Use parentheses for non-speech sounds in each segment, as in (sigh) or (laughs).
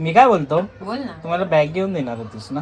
मी काय बोलतो? बोल ना. तुम्हाला बॅग घेऊन देणार होतीस ना?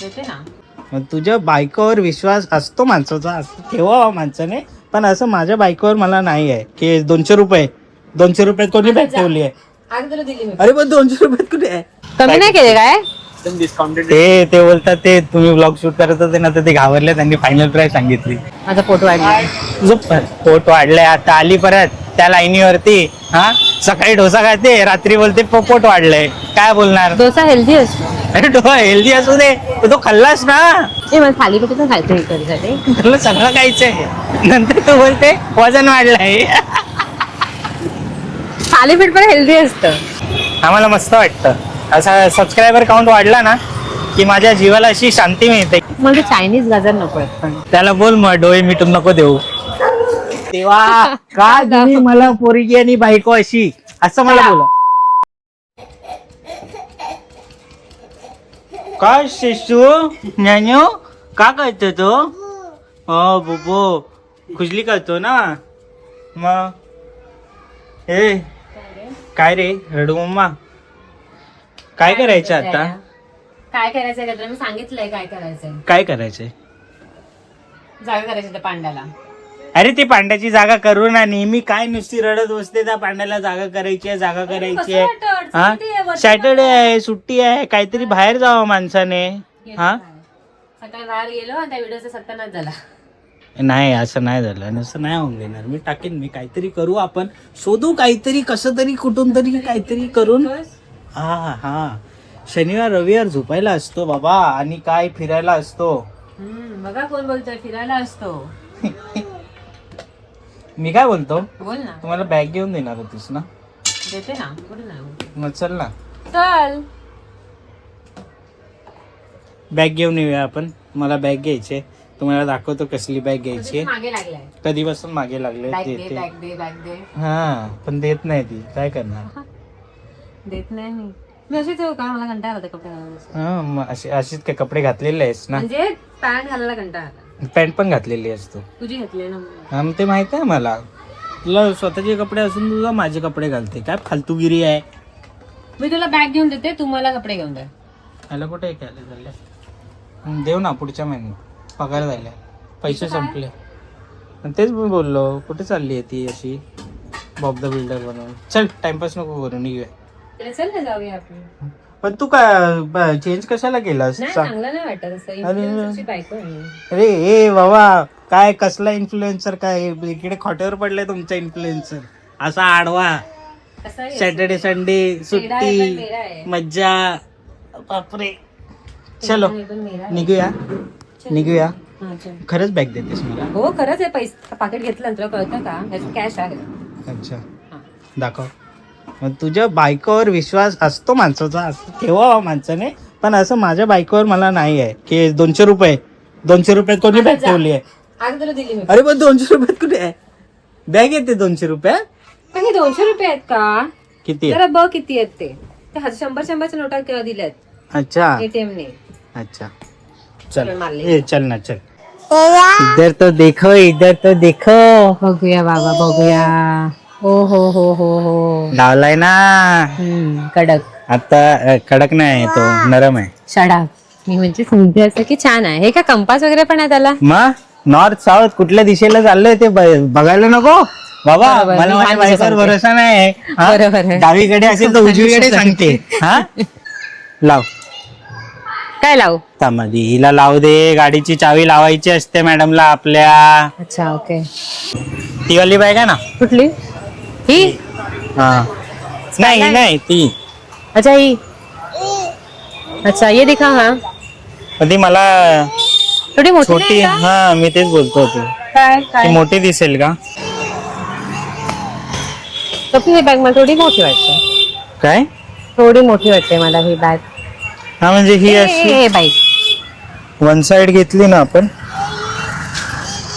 देते ना. मग तुझ्या बायकोवर विश्वास असतो माणसाचा असतो ठेवावा माणसाने पण असं माझ्या बायकोवर मला नाही आहे. की दोनशे रुपये दोनशे रुपयात कोणी बॅग ठेवली आहे. आज तुला दिली मी. अरे पण दोनशे रुपयात कुठे आहे? कमी नाही केले काय? ते ते बोलतात ते तुम्ही ब्लॉग शूट करत होते ना तर ते घाबरले त्यांनी फायनल प्राइस सांगितली. माझा फोटो वाढला. तुझं वाढलंय आता आली परत. त्या लाईनीवरती हा? सकाळी डोसा खाते रात्री बोलते प- पोट वाढलंय. काय बोलणार? डोसा हेल्दी असतो. अरे डोसा हेल्दी असू दे पण तो खाल्लास ना? ए मला थालीपीठ पण खायचं हे कधीसाठी तुला सगळं खायचंय. नंतर तू बोलते वजन वाढलंय. थालीपीठ पण हेल्दी असतं. आम्हाला मस्त वाटतं. असा सबस्क्रायबर काउंट वाढला ना की माझ्या जीवाला अशी शांती मिळते. मला ते चायनीज गाजर नको आहेत पण. त्याला बोल मग डोळे मिटून नको देऊ. तेव्हा (laughs) का दिली मला पोरगी आणि बायको अशी? असं मला बोला. काय शिशू? ज्ञानू का करतो तो? हो बुबो. खुजली करतो ना? मग हे काय रे? रडू मम्मा. काय करायचं आता? काय करायचंय? का तुला मी सांगितलंय काय करायचंय. काय करायचंय? जागा करायची त्या पांड्याला. अरे ती पांड्याची जागा करू ना नेहमी काय नुसती रडत बसते त्या पांड्याला जागा करायची आहे जागा करायची आहे. हा? सॅटर्डे आहे सुट्टी आहे काहीतरी बाहेर जावं माणसाने. हा? सकाळी बाहेर गेलो आणि त्या व्हिडिओचा सत्यानाश झाला. नाही असं नाही झालं असं नाही होऊन देणार. मी टाकेन मी काहीतरी करू आपण. शोधू काहीतरी कसं तरी कुठून तरी काहीतरी करून. हा हा. शनिवार रविवार झोपायला असतो बाबा आणि काय फिरायला असतो. हम्म, बघा कोण बोलतोय फिरायला असतो. (laughs) मी काय बोलतो? बोल ना. तुम्हाला बॅग घेऊन देणार होतीस ना? देते ना. कुठे मग चल ना. चल. बॅग घेऊन येऊया आपण. मला बॅग घ्यायची. आहे. तुम्हाला दाखवतो कसली बॅग घ्यायची. आहे. मागे लागलाय. कधीपासून मागे लागले बॅग दे देते बॅग दे बॅग दे. हा पण देत नाही ती. काय करणार? (laughs) देत नाही मी. मी अशीच का? मला कंटाळा आला कपडे घालायला. हा मग अशी अशीच काय कपडे घातलेले आहेस ना? म्हणजे पॅन्ट घालायला कंटाळा आला. पॅन्ट पण घातलेली असतो तुझी घेतली ना म्हणून. हा मग ते माहीत आहे मला. तुला स्वतःचे कपडे असून तुला माझे कपडे घालते. काय फालतूगिरी आहे? मी तुला बॅग घेऊन देते तू मला कपडे घेऊन दे. आलं कुठे काय झालं देऊ ना पुढच्या महिन्यात. पगार झाल्या. पैसे संपले. तेच मी बोललो कुठे चालली आहे ती अशी? बॉब द बिल्डर बनवून चल टाइमपास नको करू निघूया. चल ना जाऊया आपण. पण तू काय चेंज कशाला केलास नाही सांग. चांगलं नाही वाटत असं अरे. इन्फ्लुएन्सरची बायको आहे मी. अरे ए बाबा काय कसला इन्फ्लुएन्सर काय इकडे खोट्यावर पडलाय तुमचा इन्फ्लुएन्सर असा आडवा असं आहे. सॅटर्डे संडे वेडा आहे पण सुट्टी वेडा आहे. मज्जा बापरे चलो हे पण मेरा आहे. निघूया निघूया हा, चल. खरंच बॅग देतेस मला हो खरंच आहे पैसे पाकिट घेतलं कळतं का कॅश आहे अच्छा हा. दाखव मग तुझ्या बायकोवर विश्वास असतो माणसाचा असतो ठेवावा माणसाने. पण असं माझ्या बायकोवर मला नाही आहे. की दोनशे रुपये दोनशे रुपयात कोणी बॅग ठेवली आहे. अरे पण दोनशे रुपयात कुठे आहे? बॅग येते दोनशे पण हे दोनशे रुपये आहेत का? किती आहे जरा बघ किती आहेत ते. शंभर शंभरच्या नोटा केव्हा दिल्यात अच्छा. एटीएम ने. अच्छा. चल. ए चल ना चल. इधर तो देखो इधर तो देखो. बघूया बाबा बघूया. हो हो हो हो हो. लावलाय ना. हम्म, कडक. आता अ, कडक नाही तो नरम आहे. शडा. मी म्हणजे समजे असं की छान आहे. हे का कंपास वगैरे पण आहे त्याला? मग नॉर्थ साऊथ कुठल्या दिशेला चाललंय ते ब- बघायला नको? बाबा बरोबर, मला मी माझ्या सांगते, बायकोवर सांगते. भरोसा नाही हा? बरोबर आहे. डावीकडे असेल तर उजवीकडे (laughs) सांगते. हा? लाव. काय लावू? तामादी हिला लावू दे. गाडीची चावी लावायची असते मॅडमला आपल्या. अच्छा ओके. ती वाली बाय का ना? कुठली? ही? हा. नाही ही नाही ती. अच्छा ही. अच्छा ये दिखा हा. पण ती मला थोडी मोठी छोटी नाही का? हा मी तेच बोलतो होतो. काय ती काय मोठी दिसेल का? ही बॅग मला थोडी मोठी वाटते. काय? थोडी मोठी वाटते मला ही बॅग हा म्हणजे ही अशी बाईक वन साइड घेतली ना आपण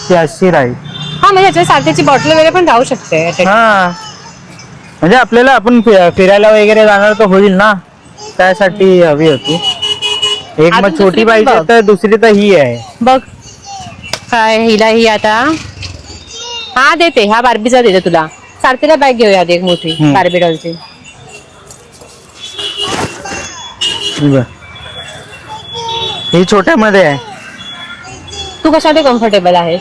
ती अशी राहील. हा म्हणजे याच्या साठीची बॉटल वगैरे पण राहू शकते. हा. म्हणजे आपल्याला आपण फि- फिरायला वगैरे जाणार तर होईल ना? त्यासाठी हवी होती. एक अजून मग दुसरी छोटी पण पाहिजे बघ. तर दुसरी तर ही आहे. बघ. काय हिला ही आता. हा देते. हा बार्बीचा देते तुला. सारथीला बॅग घेऊया आधी एक मोठी हम्म. बार्बी डॉलची हे बघ. ही छोट्यामध्ये आहे. तू कशासाठी कम्फर्टेबल आहेस?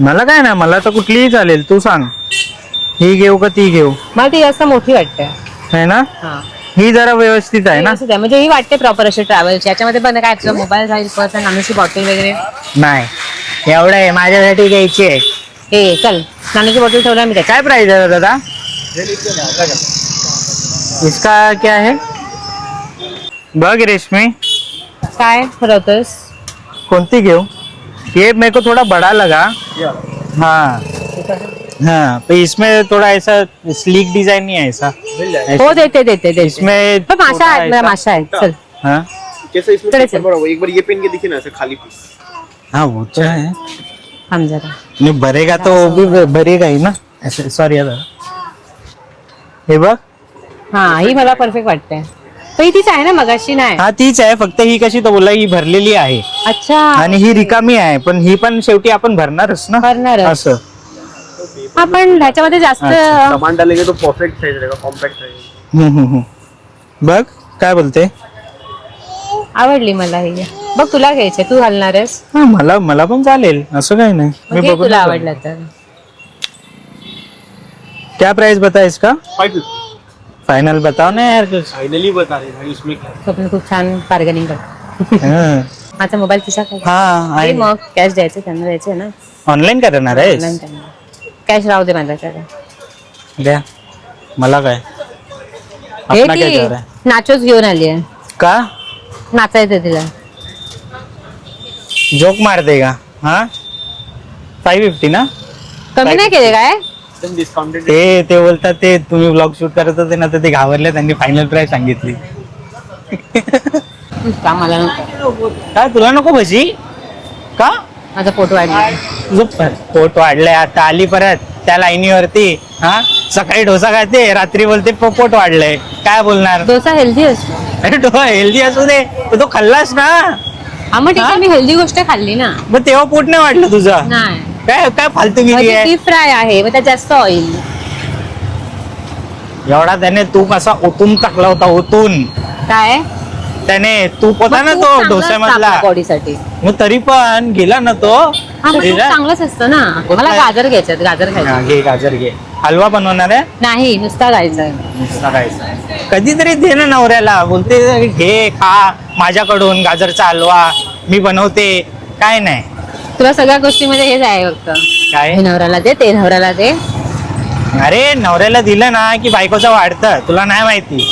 मला काय ना मला तर कुठलीही चालेल. तू सांग. ही घेऊ का ती घेऊ? मला ती जास्त मोठी वाटते. है ना? हा. ही जरा व्यवस्थित आहे ना? व्यवस्थित आहे. म्हणजे ही वाटते प्रॉपर अशी ट्रॅव्हलची याच्यामध्ये पण काय तुझा मोबाईल राहील पर्स नाण्याची बॉटल वगैरे? नाही. एवढं आहे. माझ्यासाठी घ्यायची आहे. हे चल. नाण्याची बॉटल ठेवला मी त्याच्यात. काय प्राइस आहे दादा? इसका क्या है? बघ रेशमी. काय ठरवतोस कोणती घेऊ? ये मेरे को थोड़ा बड़ा लगा. हाँ. हाँ तो इसमें थोड़ा ऐसा स्लीक डिजाइन नहीं है ऐसा. हो देते देते देते. इसमें पण माशा थोड़ा आहेत ऐसा- माशा आहेत. चल. हाँ? कैसे इसमें चले, सिक्कर चल। भरा हुआ है? एक बार ये पेन के दिखे ना ऐसे खाली पीस हाँ वो तो है। थांब जरा. नहीं भरेगा तो वो भी भरेगा ही ना। ऐसे सॉरी दादा. हे बघ. हा ही मला परफेक्ट वाटते पण ही तीच आहे ना मगाशी नाही. हा तीच आहे. फक्त ही कशी तो बोला ही भरलेली आहे. अच्छा. आणि ही रिकामी आहे पण ही पण शेवटी आपण भरणारच ना. भरणारच. असं. हा पण ह्याच्यामध्ये जास्त डालेंगे तो परफेक्ट साइज रहेगा कॉम्पैक्ट रहेगा हम्म, हम्म, हम्म. बघ काय बोलते? आवडली मला ही. बघ तुला घ्यायचे तू घालणार आहेस? हा मला मला पण चालेल असं काही नाही. मग घे तुला. आवडलं तर. क्या प्राइस बता इसका फाइव फाइनल बताओ ना यार कुछ. फाइनली बता रहे भाई उसमें क्या स्वप्न खूप छान बार्गेनिंग कर. हा. माझा मोबाईल तिचा काय? हा दे मग कॅश द्यायचं त्यांना द्यायचं ना. ऑनलाईन करणार ऑनलाईन आहे त्यांना कॅश राहू दे माझ्याकडे. द्या. मला काय? हे आपला काय ती दर आहे? नाचोच घेऊन आली आहे. का? नाचायचं तिला. जोक मारते का? हा? फाईव्ह फिफ्टी ना? कमी नाही केले काय? ते ते बोलतात ते तुम्ही ब्लॉग शूट करत होते ना तर ते घाबरले त्यांनी फायनल प्राइस सांगितली. का मला नको? काय तुला नको भजी? का? माझा पोट वाढला तुझं प- पोट वाढलंय आता. आली परत. त्या लाईनीवरती हा? सकाळी डोसा खाते रात्री बोलते प- पोट वाढलंय. काय बोलणार? डोसा हेल्दी असतो. अरे डोसा हेल्दी असू दे. पण तो खाल्लास ना? हा मग ठीक? आहे मी हेल्दी गोष्ट खाल्ली ना. मग तेव्हा पोट नाही वाढलं तुझं? नाही. काय काय फालतूगिरी म्हणजे आहे? डीप फ्राय आहे मग त्यात जास्त ऑइल एवढा त्याने तूप असा ओतून टाकला होता ओतून. काय? त्याने तूप होता ना तो डोस्यामधला. बॉडीसाठी मग तरी पण गेला ना तो. हा मग तूप गेला? चांगलंच असतं ना. मला? गाजर घ्यायच्यात गाजर हा, खायचं घे गाजर घे. हलवा बनवणार आहे? नाही नुसता खायचा नुसता खायचा. कधीतरी दे ना नवऱ्याला. बोलते घे खा माझ्याकडून गाजरचा हलवा मी बनवते. काय नाही. तुला सगळ्या गोष्टीमध्ये हेच आहे फक्त. काय? हे नवऱ्याला दे ते नवऱ्याला दे. अरे नवऱ्याला दिलं ना की बायकोचं वाढतं. तुला नाही माहिती.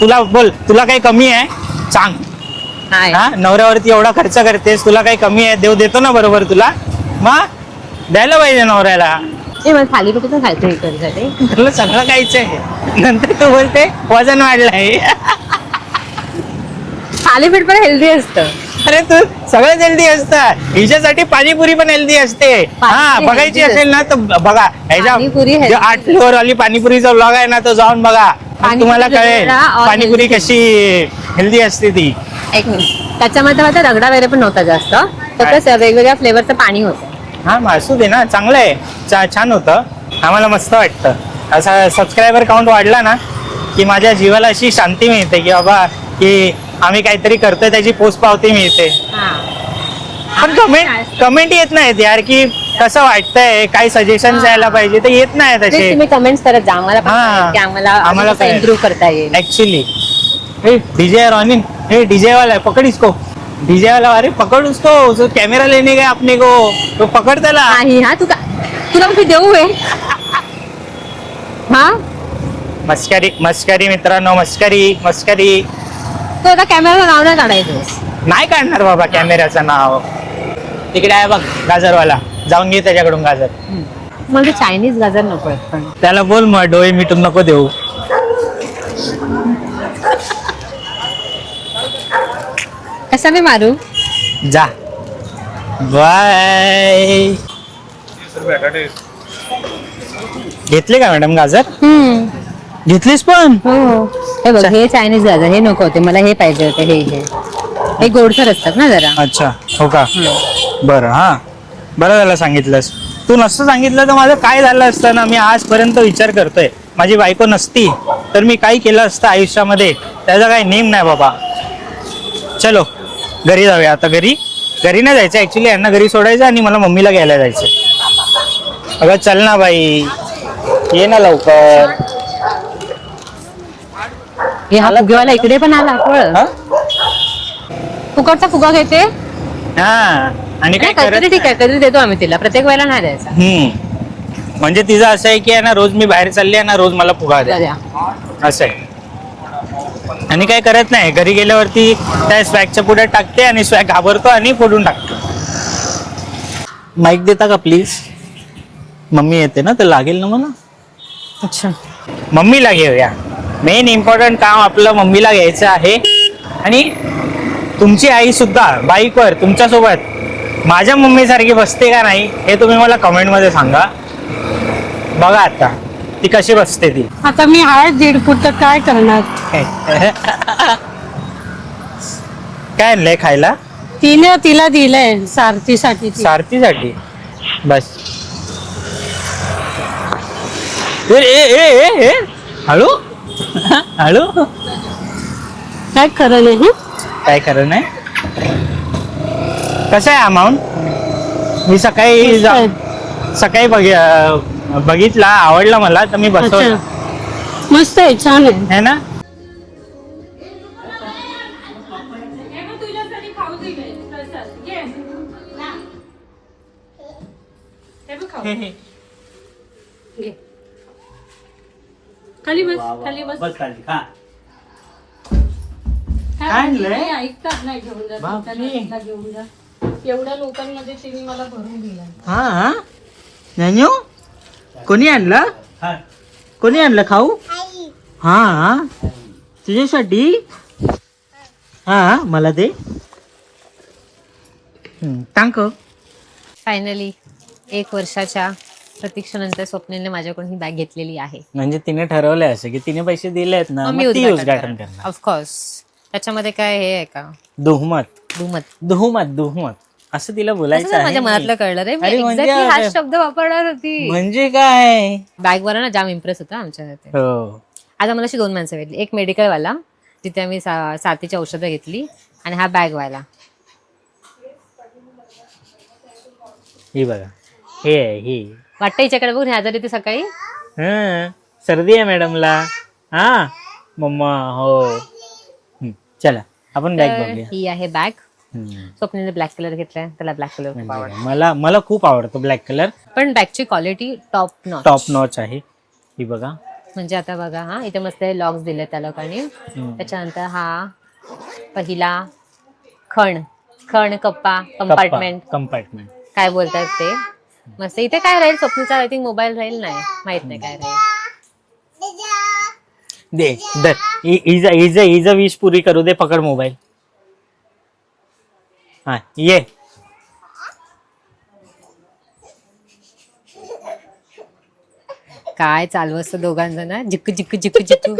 तुला बोल तुला काही कमी आहे? सांग नाही हा नवऱ्यावरती एवढा खर्च करतेस तुला काही कमी आहे? देव देतो ना बरोबर तुला? मग द्यायला पाहिजे नवऱ्याला. मला थालीपीठ पण खायचं कधीसाठी तुला सगळं खायचंय नंतर तू बोलते वजन वाढलंय थालीपीठ पण हेल्दी असतं. अरे तू सगळं हेल्दी असतं. हिच्यासाठी पाणीपुरी पण हेल्दी असते. हा पाणीपुरी बघायची healthy असेल ना तर बघा. ह्याच्या healthy आठ फ्लोअर वाली पाणीपुरीचा ब्लॉग आहे ना तो जाऊन बघा. मग पाणीपुरी तुम्हाला कळेल. जरा all पाणीपुरी healthy. कशी हेल्दी असते ती. एक मिनिट. त्याच्यामध्ये माझा रगडा वगैरे पण नव्हता जास्त. काय? फक्त वेगवेगळ्या फ्लेवरचं पाणी होतं. हा मग असू दे ना. चांगलं आहे छा- छान होतं. आम्हाला मस्त वाटतं. असा सबस्क्रायबर काउंट वाढला ना की माझ्या जीवाला अशी शांती मिळते की बाबा की आम्ही काहीतरी करतोय त्याची पोच पावती मिळते. पण कमेंट कमेंट येत नाहीत यार की कसं वाटतंय काही सजेशन. द्यायला पाहिजे ते येत नाही तसे तुम्ही कमेंट्स करत जा. आम्हाला पण हा. कळेल की आम्हाला आम्हाला आम्हाला कळेल. इम्प्रूव्ह करता येईल. एक्चुअली हे डीजे रॉनिन हे डीजे वाला है पकड़ इसको. डीजे वाला अरे पकड़ उसको उसको कैमरा लेने गए अपने को. तो पकड़ त्याला. नाही हा तू का तुला मी देऊ आहे हा? मस्करी मस्करी मित्रांनो मस्करी मस्करी. तू आता कॅमेरा नाव नाही काढायचं. नाही काढणार बाबा कॅमेऱ्याचं नाव. तिकडे आहे बघ गाजरवाला. जाऊन घे त्याच्याकडून गाजर. मला ते चायनीज गाजर नको आहेत पण. त्याला बोल मग डोळे मिटून नको देऊ. कशाने मारू। जा। बाय। घेतले का मॅडम गाजर? हम्म. घेतलीस पण? हो. हे बघ हे चायनीज गाजर हे नको होते मला हे पाहिजे होते हे हे. हे गोडसर असतात ना जरा. अच्छा हो का? बरं हा. बरं झालं सांगितलंस. तू नसतं सांगितलं तर माझं काय झालं असतं ना? मी आजपर्यंत विचार करतोय. माझी बायको नसती तर मी काय केलं असतं आयुष्यामध्ये. त्याचा काही नेम नाही बाबा. चलो. घरी जाऊया. आता घरी घरी नाही जायचं. ऍक्च्युली यांना घरी सोडायचं आणि मला मम्मीला घ्यायला जायचं. अगं चल ना बाई. ये ना लवकर. हे हा फुगेवाला इकडे पण आला कळ हा? फुकटचा फुगा घेते. हा. आणि काय कधीतरी ठीक आहे कधी देतो आम्ही तिला. प्रत्येक वेळेला नाही द्यायचा. हम्म. म्हणजे तिचं असं आहे की आहे ना रोज मी बाहेर चालली आहे ना रोज मला फुगा द्या द्या. असं आहे. आणि काय करत नाही. घरी गेल्यावरती त्या स्वॅगच्या पुढे टाकते आणि स्वॅग घाबरतो आणि फोडून टाकतो. माईक देता का प्लीज मम्मी येते ना तर लागेल ना मला? अच्छा. मम्मीला घेऊया. मेन इम्पॉर्टंट काम आपलं मम्मीला घ्यायचं आहे. आणि तुमची आई सुद्धा बाईकवर तुमच्यासोबत माझ्या मम्मीसारखी बसते का नाही हे तुम्ही मला कमेंटमध्ये सांगा. बघा आता. ती कशी बसते ती? आता मी आहे दीड फूट तर काय करणार? काय आणलंय खायला? तिने तिला दिलंय सारथीसाठी ती. सारथीसाठी? बस. ए ए ए ए ए हळू? हळू? काय खरं नाही हं? काय खरं नाही? कसं आहे अमाऊंट? मी सकाळी. जा- सकाळी बघ बघितला आवडला मला तर मी बसवलं. मस्त आहे छान आहे. है ना. घे. खाली बस खाली बस. बस खाली खा काय? नाही, ऐकतात नाही घेऊन जा घेऊन एवढ्या लोकांमध्ये तिने मला भरून दिला हा हा. ज्ञानू कोणी आणलं? कोणी आणलं खाऊ? हा. तुझ्यासाठी? हा मला दे. हम्म, टांक फायनली एक वर्षाच्या प्रतीक्षेनंतर स्वप्नीलने माझ्याकडून ही बॅग घेतलेली आहे. म्हणजे तिने ठरवलंय असं की तिने पैसे दिले आहेत ना मग ती उद्घाटन करणार. ऑफकोर्स त्याच्यामध्ये काय हे आहे का? दुहमत. दुमत दुहमत दुहमत. असं तिला बोलायचं माझ्या. मनातलं कळलं रे मी अरे म्हणजे exactly हाच शब्द वापरणार होती. म्हणजे काय? बॅग वर ना जाम इम्प्रेस होता आमच्या इथे. हो. आता मला अशी दोन माणसं भेटली. एक मेडिकल वाला तिथे आम्ही सा- साथीची औषधं घेतली आणि हा बॅग वाला ही बघा. हे आहे ही. वाटतं हिच्याकडे बघून ह्या जरी ती सकाळी? हा. सर्दी आहे मॅडमला. हा. मम्मा हो. चला. आपण बॅग तर बघूया. ही आहे बॅग. स्वप्नीने ब्लॅक कलर घेतलाय त्याला ब्लॅक कलर खूप आवडतो म्हणजे मला मला खूप आवडतो ब्लॅक कलर पण बॅगची quality top notch top notch आहे ही बघा म्हणजे आता बघा हा इथे मस्त लॉक्स दिले त्या लोकांनी. त्याच्यानंतर हा पहिला खण खण कप्पा कंपार्टमेंट कंपार्टमेंट काय बोलतात ते मस्त इथे काय राहील स्वप्नीचा आय थिंक मोबाईल राहील नाही माहीत नाही काय राहील दे दर इज इज इज विश पुरी करू दे पकड मोबाईल हा ये. काय चालू असतं दोघांचं ना? जिक्कू जिक्कू जिक्कू जिक्कू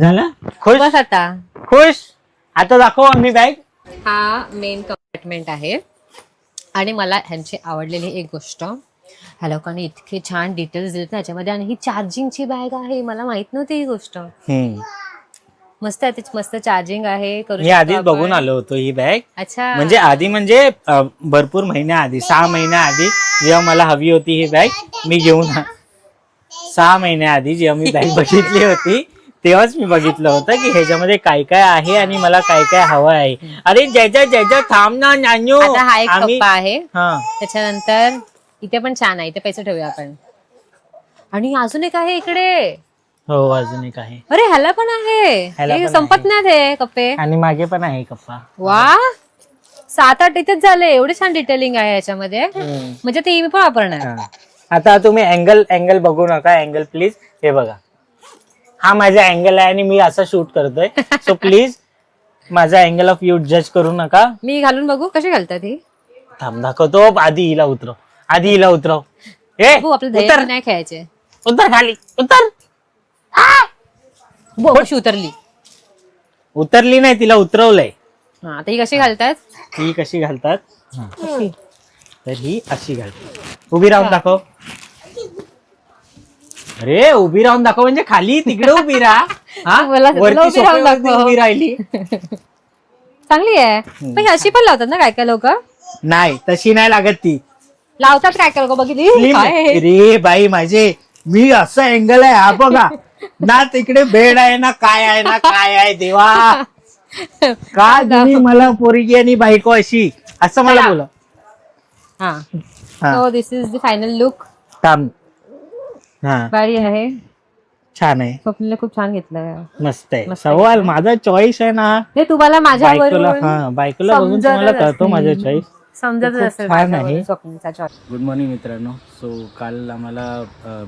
झाला? खुश? बस आता. खुश? आता दाखव आम्ही बॅग हा मेन कंपार्टमेंट आहे. आणि मला ह्यांची आवडलेली एक गोष्ट. ह्या लोकांनी इतके छान डिटेल्स दिलेत ना याच्यामध्ये. आणि ही चार्जिंगची बॅग आहे मला माहीत नव्हती ही गोष्ट. मस्त आहे त्याची मस्त चार्जिंग आहे करू मी शकतो आधीच आपण. बघून आलो होतो ही बॅग अच्छा. म्हणजे आधी म्हणजे अ, भरपूर महिन्या आधी सहा महिन्या आधी जेव्हा मला हवी होती ही बॅग मी घेऊन आ- सहा महिन्या आधी जेव्हा मी बॅग (laughs) बघितली होती तेव्हाच मी बघितलं होतं की ह्याच्यामध्ये काय काय आहे आणि मला काय काय हवं आहे. अरे ज्याच्या ज्याच्या थांब ना नानू. आता हा एक आम्ही कप्पा आहे. हा. त्याच्यानंतर इथे पण छान आहे इथे पैसे ठेवूया आपण. आणि अजून एक आहे इकडे. हो अजून एक आहे. अरे ह्याला पण आहे. ह्याला हे पण संपत आहे. नाही ते कप्पे. आणि मागे पण आहे कप्पा. वा. सात आठ इथेच झाले. एवढे छान डिटेलिंग आहे याच्यामध्ये. हम्म. म्हणजे ते मी पण वापरणार. हा. आता तुम्ही अँगल अँगल बघू नका. अँगल प्लीज हे बघा. हा माझा अँगल आहे आणि मी असं शूट करतोय. सो प्लीज (laughs) माझा अँगल ऑफ यू जज करू नका. मी घालून बघू. कशी घालतात ही थांब दाखवतो. आधी हिला उतरव. आधी हिला उतरव. ए बघू आपलं उतर. धैर्य नाही खेळायचे. उतर खाली. उतर. कशी उतरली. उतरली नाही तिला उतरवलंय. हा आता ही कशी घालतात? ही कशी घालतात? हा. तर ही अशी घालतात. उभी राहून दाखव. अरे उभी राहून दाखव म्हणजे खाली तिकडे उभी राहा. हा? (laughs) मला- मला वरती उभी राहून सोफ्यावरती दाखव. उभी राहिली. चांगली आहे. पण ही अशी पण लावतात ना काय काय लोक? नाही तशी नाही लागत ती. लावतात काय काय लोक? बघितली? Slim काय आहे. आहे? रे बाई माझे मी असं अँगल आहे हा बघा. (laughs) ना तिकडे बेड आहे ना काय आहे ना काय आहे देवा. का दिली मला पोरगी आणि बायको अशी? असं मला बोला. हा. हा. So this is the final look थांब. हा. भारी आहे. छान आहे. स्वप्नीला खूप छान घेतलं मस्त आहे. मस्त आहे. सवाल माझा चॉईस आहे ना. हे तुम्हाला बायकोला माझ्यावरून हा बायकोला बघून तुम्हाला कळतो. माझा चॉईस समजत खूप असेल छान माझ्यावरून आहे. स्वप्नीचा choice. गुड मॉर्निंग मित्रांनो. सो काल आम्हाला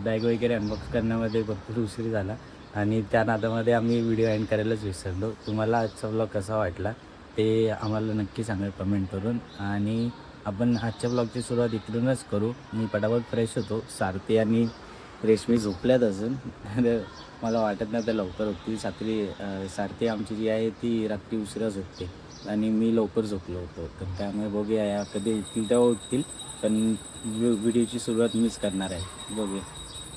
बॅग वगैरे अनबॉक्स करण्यामध्ये भरपूर उशीर झाला आणि त्या नादामध्ये आम्ही व्हिडिओ एंड करायलाच विसरलो. तुम्हाला आजचा ब्लॉग कसा वाटला ते आम्हाला नक्की सांगा कमेंट करून आणि आपण आजच्या ब्लॉगची सुरुवात इकडूनच करू. मी पटापट फ्रेश होतो. सारथी आणि रेशमी झोपल्यात अजून. तर मला वाटत नाही त्या लवकर उठतील. सात्री सारथी आमची जी आहे ती रात्री उशिरा झोपते आणि मी लवकर झोपलो होतो. तर त्यामुळे बघूया या कधी उठतील तेव्हा उठतील पण व्हिडिओची सुरुवात मीच करणार आहे. बघूया.